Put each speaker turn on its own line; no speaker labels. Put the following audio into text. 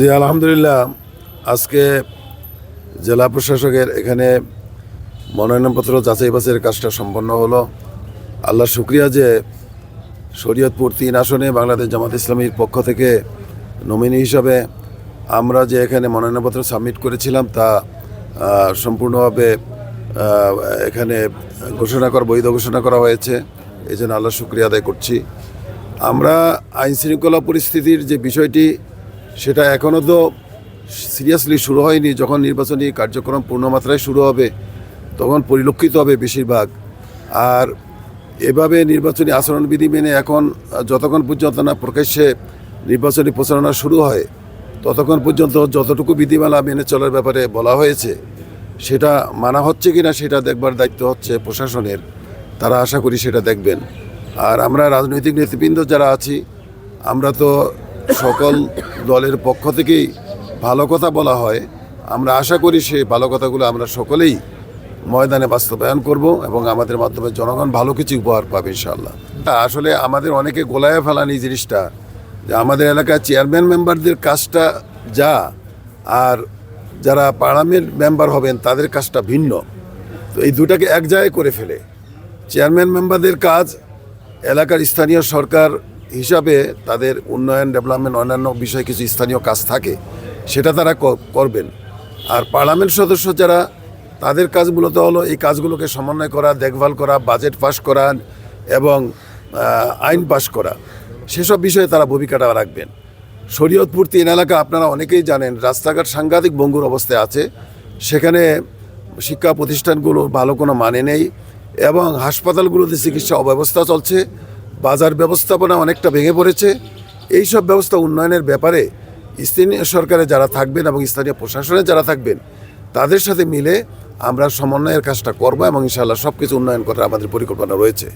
জি, আলহামদুলিল্লাহ। আজকে জেলা প্রশাসকের এখানে মনোনয়নপত্র যাচাই বাছাইয়ের কাজটা সম্পন্ন হলো। আল্লাহ শুক্রিয়া যে শরীয়তপুর তিন আসনে বাংলাদেশ জামাত ইসলামীর পক্ষ থেকে নমিনি হিসাবে আমরা যে এখানে মনোনয়নপত্র সাবমিট করেছিলাম, তা সম্পূর্ণভাবে এখানে ঘোষণা করা, বৈধ ঘোষণা করা হয়েছে। এই জন্য আল্লাহ শুক্রিয়া আদায় করছি। আমরা আইন শৃঙ্খলা পরিস্থিতির যে বিষয়টি সেটা এখনও তো সিরিয়াসলি শুরু হয়নি। যখন নির্বাচনী কার্যক্রম পূর্ণমাত্রায় শুরু হবে, তখন পরিলক্ষিত হবে বেশিরভাগ। আর এভাবে নির্বাচনী আচরণবিধি মেনে এখন যতক্ষণ পর্যন্ত না প্রকাশ্যে নির্বাচনী প্রচারণা শুরু হয়, ততক্ষণ পর্যন্ত যতটুকু বিধিমালা মেনে চলার ব্যাপারে বলা হয়েছে, সেটা মানা হচ্ছে কি না সেটা দেখবার দায়িত্ব হচ্ছে প্রশাসনের। তারা আশা করি সেটা দেখবেন। আর আমরা রাজনৈতিক নেতৃবৃন্দ যারা আছি, আমরা তো সকল দলের পক্ষ থেকেই ভালো কথা বলা হয়। আমরা আশা করি সেই ভালো কথাগুলো আমরা সকলেই ময়দানে বাস্তবায়ন করব এবং আমাদের মাধ্যমে জনগণ ভালো কিছু উপহার পাবে ইনশাল্লাহ আসলে আমাদের অনেকে গোলায় ফেলান জিনিসটা, যে আমাদের এলাকার চেয়ারম্যান মেম্বারদের কাজটা যা, আর যারা পার্লামেন্ট মেম্বার হবেন তাদের কাজটা ভিন্ন। তো এই দুটাকে এক জায়গায় করে ফেলে। চেয়ারম্যান মেম্বারদের কাজ, এলাকার স্থানীয় সরকার হিসাবে তাদের উন্নয়ন, ডেভেলপমেন্ট, অন্যান্য বিষয়ে কিছু স্থানীয় কাজ থাকে, সেটা তারা করবেন। আর পার্লামেন্ট সদস্য যারা, তাদের কাজ মূলত হলো এই কাজগুলোকে সমন্বয় করা, দেখভাল করা, বাজেট পাস করা এবং আইন পাস করা। সেসব বিষয়ে তারা ভূমিকাটা রাখবেন। শরীয়তপুর তিন এলাকা আপনারা অনেকেই জানেন, রাস্তাঘাট সাংঘাতিক বঙ্গুর অবস্থায় আছে। সেখানে শিক্ষা প্রতিষ্ঠানগুলো ভালো কোনো মানে নেই এবং হাসপাতালগুলোতে চিকিৎসা অব্যবস্থা চলছে। বাজার ব্যবস্থাপনা অনেকটা ভেঙে পড়েছে। এই সব ব্যবস্থা উন্নয়নের ব্যাপারে স্থানীয় সরকারে যারা থাকবেন এবং স্থানীয় প্রশাসনে যারা থাকবেন, তাদের সাথে মিলে আমরা সমন্বয়ের কাজটা করব এবং ইনশাআল্লাহ সব কিছু উন্নয়ন করার আমাদের পরিকল্পনা রয়েছে।